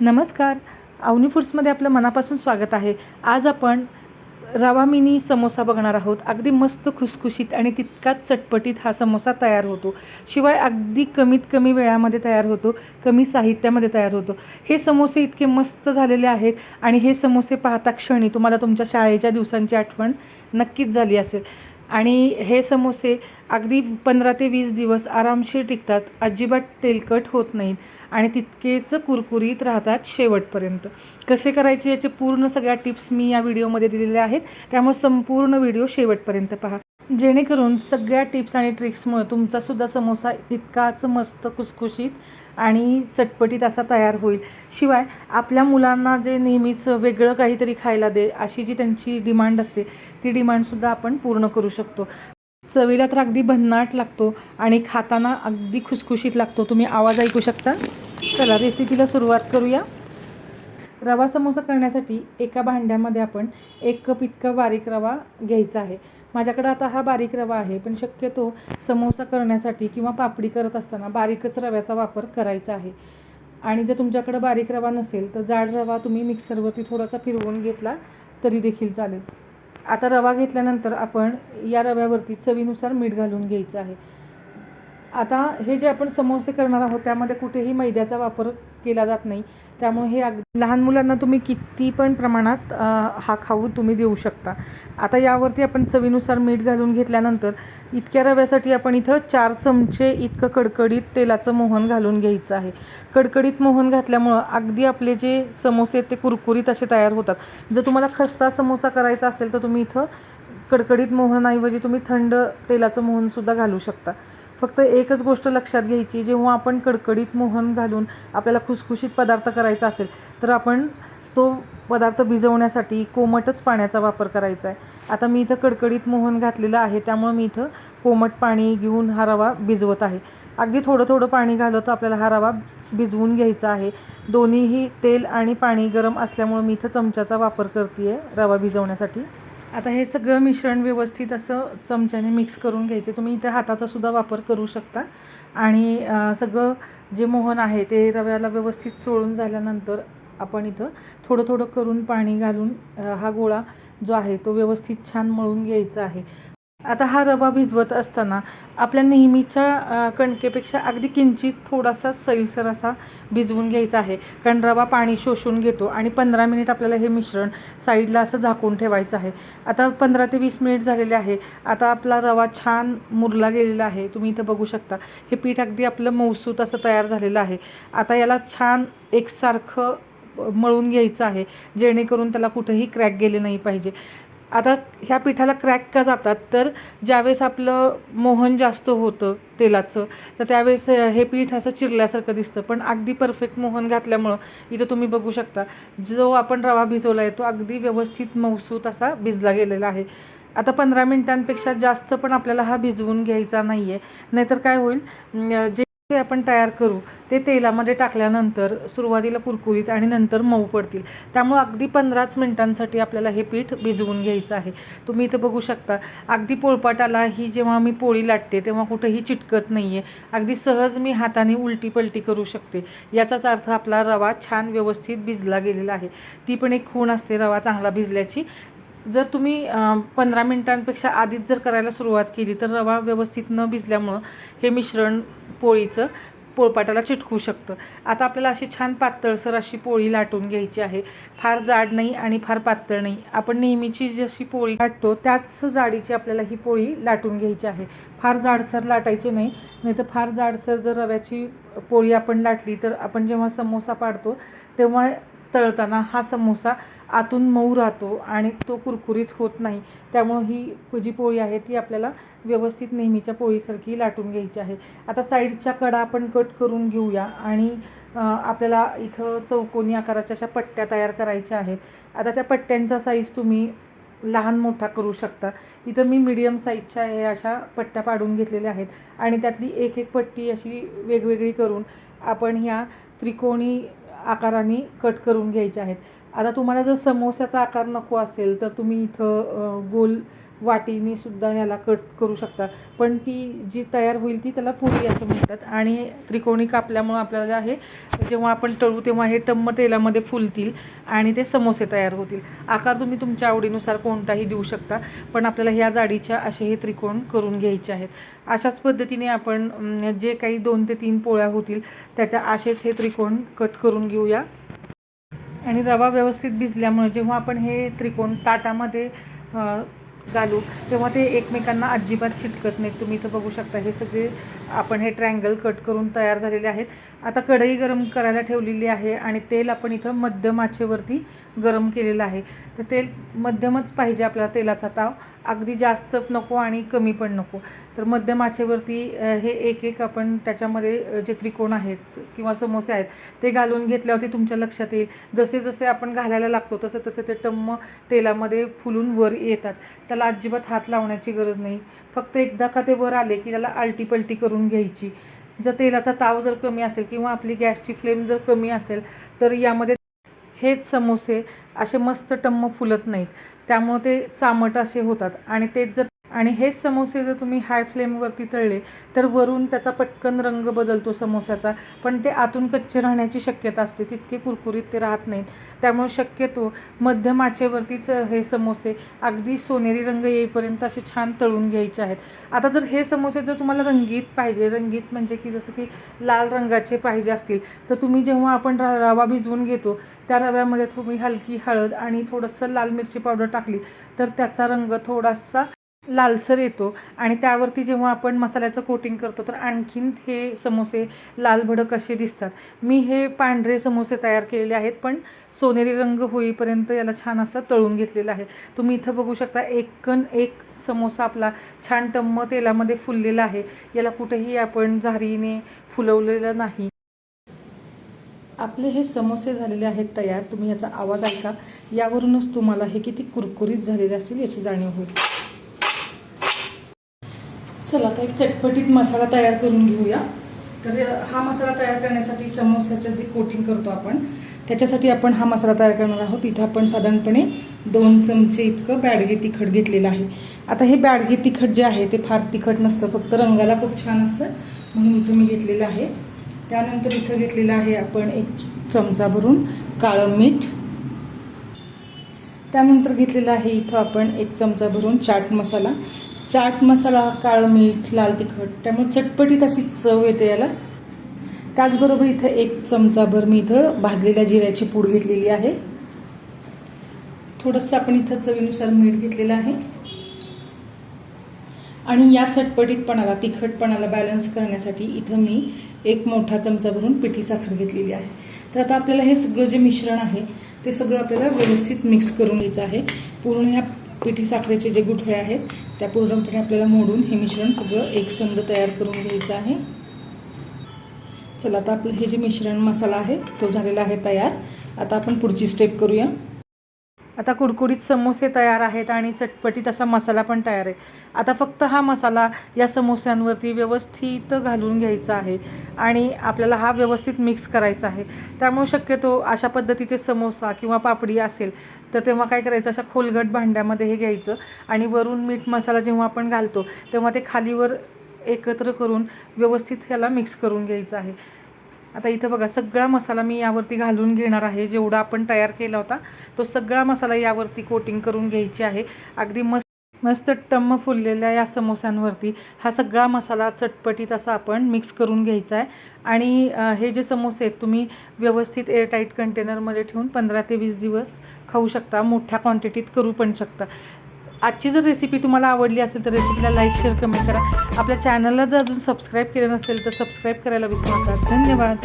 नमस्कार. अवनी फूड्समध्ये आपलं मनापासून स्वागत आहे. आज आपण रवा मिनी समोसा बघणार आहोत. अगदी मस्त खुसखुशीत आणि तितकाच चटपटीत हा समोसा तयार होतो. शिवाय अगदी कमीत कमी वेळामध्ये तयार होतो. कमी साहित्यामध्ये तयार होतो. हे समोसे इतके मस्त झालेले आहेत आणि हे समोसे पाहता क्षणी तुम्हाला तुमच्या शाळेच्या दिवसांची आठवण नक्कीच झाली असेल. आणि हे समोसे अगदी पंधरा ते वीस दिवस आरामशीर टिकतात. अजिबात तेलकट होत नाहीत. आणि तितकेच कुरकुरीत राहतात शेवटपर्यंत. कसे करायचे याचे पूर्ण सगळ्या टिप्स मी या व्हिडिओमध्ये दिलेल्या आहेत. त्यामुळे संपूर्ण व्हिडिओ शेवटपर्यंत पहा. जेणेकरून सगळ्या टिप्स आणि ट्रिक्समुळे तुमचासुद्धा समोसा इतकाच मस्त खुसखुशीत आणि चटपटीत असा तयार होईल. शिवाय आपल्या मुलांना जे नेहमीच वेगळं काहीतरी खायला दे अशी जी त्यांची डिमांड असते ती डिमांडसुद्धा आपण पूर्ण करू शकतो. चवीला तर अगदी भन्नाट लागतो आणि खाताना अगदी खुसखुशीत लागतो. तुम्ही आवाज ऐकू शकता. चला रेसिपीला सुरुवात करूया. रवा समोसा करण्यासाठी एका भांड्यामध्ये आपण एक कप इतका बारीक रवा घ्यायचा आहे. माझ्याकडं आता हा बारीक रवा आहे पण शक्यतो समोसा करण्यासाठी किंवा पापडी करत असताना बारीकच रव्याचा वापर करायचा आहे. आणि जर तुमच्याकडं बारीक रवा नसेल तर जाड रवा तुम्ही मिक्सरवरती थोडासा फिरवून घेतला तरी देखील चालेल. आता रवा घेतल्यानंतर आपण या रव्यावरती चवीनुसार मीठ घालून घ्यायचं आहे. आता हे जे आपण समोसे करणार आहोत त्यामध्ये कुठेही मैद्याचा वापर केला जात नाही. त्यामुळे हे अगदी लहान मुलांना तुम्ही किती पण प्रमाणात हा खाऊ तुम्ही देऊ शकता. आता यावरती आपण चवीनुसार मीठ घालून घेतल्यानंतर इतक्या रव्यासाठी आपण इथं चार चमचे इतकं कडकडीत तेलाचं मोहन घालून घ्यायचं आहे. कडकडीत मोहन घातल्यामुळं अगदी आपले जे समोसे आहेत ते कुरकुरीत असे तयार होतात. जर तुम्हाला खस्ता समोसा करायचा असेल तर तुम्ही इथं कडकडीत मोहनऐवजी तुम्ही थंड तेलाचं मोहनसुद्धा घालू शकता. फक्त एकच गोष्ट लक्षात घ्यायची जेव्हा आपण कडकडीत मोहन घालून आपल्याला खुसखुशीत पदार्थ करायचा असेल तर आपण तो पदार्थ भिजवण्यासाठी कोमटच पाण्याचा वापर करायचा आहे. आता मी इथं कडकडीत मोहन घातलेलं आहे त्यामुळे मी इथं कोमट पाणी घेऊन हा रवा भिजवत आहे. अगदी थोडं थोडं पाणी घालत आपल्याला हा रवा भिजवून घ्यायचा आहे. दोन्हीही तेल आणि पाणी गरम असल्यामुळे मी इथं चमच्याचा वापर करते आहे रवा भिजवण्यासाठी. आता हे सगळं मिश्रण व्यवस्थित असं चमच्याने मिक्स करून घ्यायचे. तुम्ही इथं हाताचा सुद्धा वापर करू शकता. आणि सगळं जे मोहन आहे ते रव्याला व्यवस्थित चोळून झाल्यानंतर आपण इथं थोडं थोडं करून पाणी घालून हा गोळा जो आहे तो व्यवस्थित छान मळून घ्यायचा आहे. आता हा रवा भिजवत असताना आपल्या नेहमीच्या कणकेपेक्षा अगदी किंचित थोडासा सैलसर असा भिजवून घ्यायचा आहे. कारण रवा पाणी शोषून घेतो आणि पंधरा मिनिट आपल्याला हे मिश्रण साईडला असं झाकून ठेवायचं आहे. आता पंधरा ते वीस मिनिट झालेले आहे. आता आपला रवा छान मुरला गेलेला आहे. तुम्ही इथं बघू शकता. हे पीठ अगदी आपलं मौसूत असं तयार झालेलं आहे. आता याला छान एकसारखं मळून घ्यायचं आहे. जेणेकरून त्याला कुठंही क्रॅक गेले नाही पाहिजे. आता ह्या पिठाला क्रॅक का जातात? तर ज्यावेळेस आपलं मोहन जास्त होतं तेलाचं तर त्यावेळेस हे पीठ असं चिरल्यासारखं दिसतं. पण अगदी परफेक्ट मोहन घातल्यामुळं इथं तुम्ही बघू शकता जो आपण रवा भिजवला आहे तो अगदी व्यवस्थित मौसूत असा भिजला गेलेला आहे. आता पंधरा मिनिटांपेक्षा जास्त पण आपल्याला हा भिजवून घ्यायचा नाही आहे नाहीतर काय होईल? जे जे आपण तयार करू ते तेलामध्ये टाकल्यानंतर सुरुवातीला कुरकुरीत आणि नंतर मऊ पडतील. त्यामुळं अगदी पंधराच मिनिटांसाठी आपल्याला हे पीठ भिजवून घ्यायचं आहे. तुम्ही इथं बघू शकता अगदी पोळपाटाला ही जेव्हा मी पोळी लाटते तेव्हा कुठंही चिटकत नाही आहे अगदी सहज मी हाताने उलटी पलटी करू शकते. याचाच अर्थ आपला रवा छान व्यवस्थित भिजला गेलेला आहे. ती पण एक खूण असते रवा चांगला भिजल्याची. जर तुम्ही पंधरा मिनटांपेक्षा आधीच जर करायला सुरुवात केली तर रवा व्यवस्थित न भिजल्यामुळं हे मिश्रण पोळीचं पोळपाटाला चिटकू शकतं. आता आपल्याला अशी छान पातळसर अशी पोळी लाटून घ्यायची आहे. फार जाड नाही आणि फार पातळ नाही. आपण नेहमीची जशी पोळी लाटतो त्याच जाडीची आपल्याला ही पोळी लाटून घ्यायची आहे. फार जाडसर लाटायची नाही नाही तर फार जाडसर जर रव्याची पोळी आपण लाटली तर आपण जेव्हा समोसा पाडतो तेव्हा तळताना हा समोसा आतून मऊ राहतो आणि तो कुरकुरीत होत नाही. त्यामुळं ही जी पोळी आहे ती आपल्याला व्यवस्थित नेहमीच्या पोळीसारखी लाटून घ्यायची आहे. आता साईडच्या कडा आपण कट करून घेऊया आणि आपल्याला इथं चौकोनी आकाराच्या अशा पट्ट्या तयार करायच्या आहेत. आता त्या पट्ट्यांचा साईज तुम्ही लहान मोठा करू शकता. इथं मी मीडियम साईजच्या हे अशा पट्ट्या पाडून घेतलेल्या आहेत आणि त्यातली एक एक पट्टी अशी वेगवेगळी करून आपण ह्या त्रिकोणी आकाराने कट करून घ्यायचे आहेत. आता तुम्हाला जर समोस्याचा आकार नको असेल तर तुम्ही इथं गोल वाटीनी सुद्धा ह्याला कट करू शकता. पण ती जी तयार होईल ती त्याला पुरी असं म्हणतात. आणि त्रिकोणी कापल्यामुळं आपल्याला जे आहे जेव्हा आपण तळू तेव्हा हे टम्म तेलामध्ये फुलतील आणि ते समोसे तयार होतील. आकार तुम्ही तुमच्या आवडीनुसार कोणताही देऊ शकता पण आपल्याला ह्या जाडीच्या असे हे त्रिकोण करून घ्यायचे आहेत. अशाच पद्धतीने आपण जे काही दोन ते तीन पोळ्या होतील त्याच्या असेच हे त्रिकोण कट करून घेऊया. आणि रवा व्यवस्थित भिजल्यामुळे जेव्हा आपण हे त्रिकोण ताटामध्ये घालू. तेव्हा ते एकमेकांना अजिबात चिटकत नाहीत. तुम्ही इथं बघू शकता हे सगळे आपण हे ट्रँगल कट करून तयार झालेले आहेत. आता कढई गरम करायला ठेवलेली आहे आणि तेल आपण इथं मध्यम आचेवरती गरम केलेलं आहे. तर तेल मध्यमच पाहिजे आपल्याला तेलाचा ताव. अगदी जास्त नको आणि कमी पण नको. तर मध्यम आचेवरती हे एक एक आपण त्याच्यामध्ये जे त्रिकोण आहेत किंवा समोसे आहेत ते घालून घेतल्यावरती तुमच्या लक्षात येईल. जसे जसे आपण घालायला लागतो तसं तसे ते टम्म तेलामध्ये फुलून वर येतात. त्याला अजिबात हात लावण्याची गरज नाही. फक्त एकदा का ते वर आले की त्याला आलटी पलटी करून घ्यायची. जर तेलाचा ताव जर कमी असेल किंवा आपली गॅसची फ्लेम जर कमी असेल तर यामध्ये हेच समोसे असे मस्त टम्म फुलत नाहीत. त्यामुळे ते चामट असे होतात आणि तेच जर आणि हेच समोसे जर तुम्ही हाय फ्लेमवरती तळले तर वरून त्याचा पटकन रंग बदलतो समोस्याचा. पण ते आतून कच्चे राहण्याची शक्यता असते तितके कुरकुरीत ते राहत नाहीत. त्यामुळे शक्यतो मध्यम आचेवरतीच हे समोसे अगदी सोनेरी रंग येईपर्यंत असे छान तळून घ्यायचे आहेत. आता जर हे समोसे जर तुम्हाला रंगीत पाहिजे रंगीत म्हणजे की जसं की लाल रंगाचे पाहिजे असतील तर तुम्ही जेव्हा आपण र रवा भिजवून घेतो त्या रव्यामध्ये तुम्ही हलकी हळद आणि थोडंसं लाल मिरची पावडर टाकली तर त्याचा रंग थोडासा लालसर येतो आणि त्यावरती जेव्हा आपण मसाल्याचं कोटिंग करतो तर आणखीन हे समोसे लाल भडक असे दिसतात. मी हे पांढरे समोसे तयार केलेले आहेत पण सोनेरी रंग होईपर्यंत याला छान असं तळून घेतलेलं आहे. तुम्ही इथं बघू शकता एकन एक समोसा आपला छान टम्म तेलामध्ये फुललेला आहे. याला कुठेही आपण झारीने फुलवलेलं नाही. आपले हे समोसे झालेले आहेत तयार. तुम्ही याचा आवाज ऐका. यावरूनच तुम्हाला हे किती कुरकुरीत झालेले असतील याची जाणीव होईल. चला आता एक चटपटीत मसाला तयार करून घेऊया. तर हा मसाला तयार करण्यासाठी समोसाचं जे कोटिंग करतो आपण त्याच्यासाठी आपण हा मसाला तयार करणार आहोत. इथं आपण साधारणपणे दोन चमचे इतकं बॅडगे तिखट घेतलेलं आहे. आता हे बॅडगे तिखट जे आहे ते फार तिखट नसतं फक्त रंगाला खूप छान असतं म्हणून इथं मी घेतलेलं आहे. त्यानंतर इथं घेतलेलं आहे आपण एक चमचा भरून काळं मीठ. त्यानंतर घेतलेलं आहे इथं आपण एक चमचा भरून चाट मसाला. चाट मसाला काळं मीठ लाल तिखट त्यामुळे चटपटीत अशी चव येते याला. त्याचबरोबर इथं एक चमचाभर मी इथं भाजलेल्या जिऱ्याची पूड घेतलेली आहे. थोडंसं आपण इथं चवीनुसार मीठ घेतलेलं आहे. आणि या चटपटीतपणाला तिखटपणाला बॅलन्स करण्यासाठी इथं मी एक मोठा चमचा भरून पिठी साखर घेतलेली आहे. तर आता आपल्याला हे सगळं जे मिश्रण आहे ते सगळं आपल्याला व्यवस्थित मिक्स करून घ्यायचं आहे. पूर्ण ह्या पिठी साखरेचे जे गुठळे आहेत त्या पूर्णपणे आपल्याला मोडून हे मिश्रण सगळं एकसंध तयार करून घ्यायचं आहे. चला आता आपलं हे जे मिश्रण मसाला आहे तो झालेला आहे तयार. आता आपण पुढची स्टेप करूया. आता कुडकुडीत समोसे तयार आहेत आणि चटपटीत असा मसाला पण तयार आहे. आता फक्त हा मसाला या समोस्यांवरती व्यवस्थित घालून घ्यायचा आहे आणि आपल्याला हा व्यवस्थित मिक्स करायचा आहे. त्यामुळे शक्यतो अशा पद्धतीचे समोसा किंवा पापडी असेल तर तेव्हा काय करायचं? अशा खोलगट भांड्यामध्ये हे घ्यायचं आणि वरून मीठ मसाला जेव्हा आपण घालतो तेव्हा ते खालीवर एकत्र करून व्यवस्थित ह्याला मिक्स करून घ्यायचं आहे. आता इथं बघा सगळा मसाला मी यावरती घालून घेणार आहे. जेवढा आपण तयार केला होता तो सगळा मसाला यावरती कोटिंग करून घ्यायची आहे. अगदी मस्त मस्त टम्म फुललेल्या या समोस्यांवरती हा सगळा मसाला चटपटीत असा आपण मिक्स करून घ्यायचा आहे. आणि हे जे समोसे आहेत तुम्ही व्यवस्थित एअरटाईट कंटेनरमध्ये ठेवून पंधरा ते वीस दिवस खाऊ शकता. मोठ्या क्वांटिटीत करू पण शकता. आजची जर रेसिपी तुम्हाला आवडली असेल तर रेसिपीला लाईक शेअर कमेंट करा. आपल्या चॅनलला जर अजून सबस्क्राईब केलं नसेल तर सबस्क्राईब करायला विसरू नका. धन्यवाद.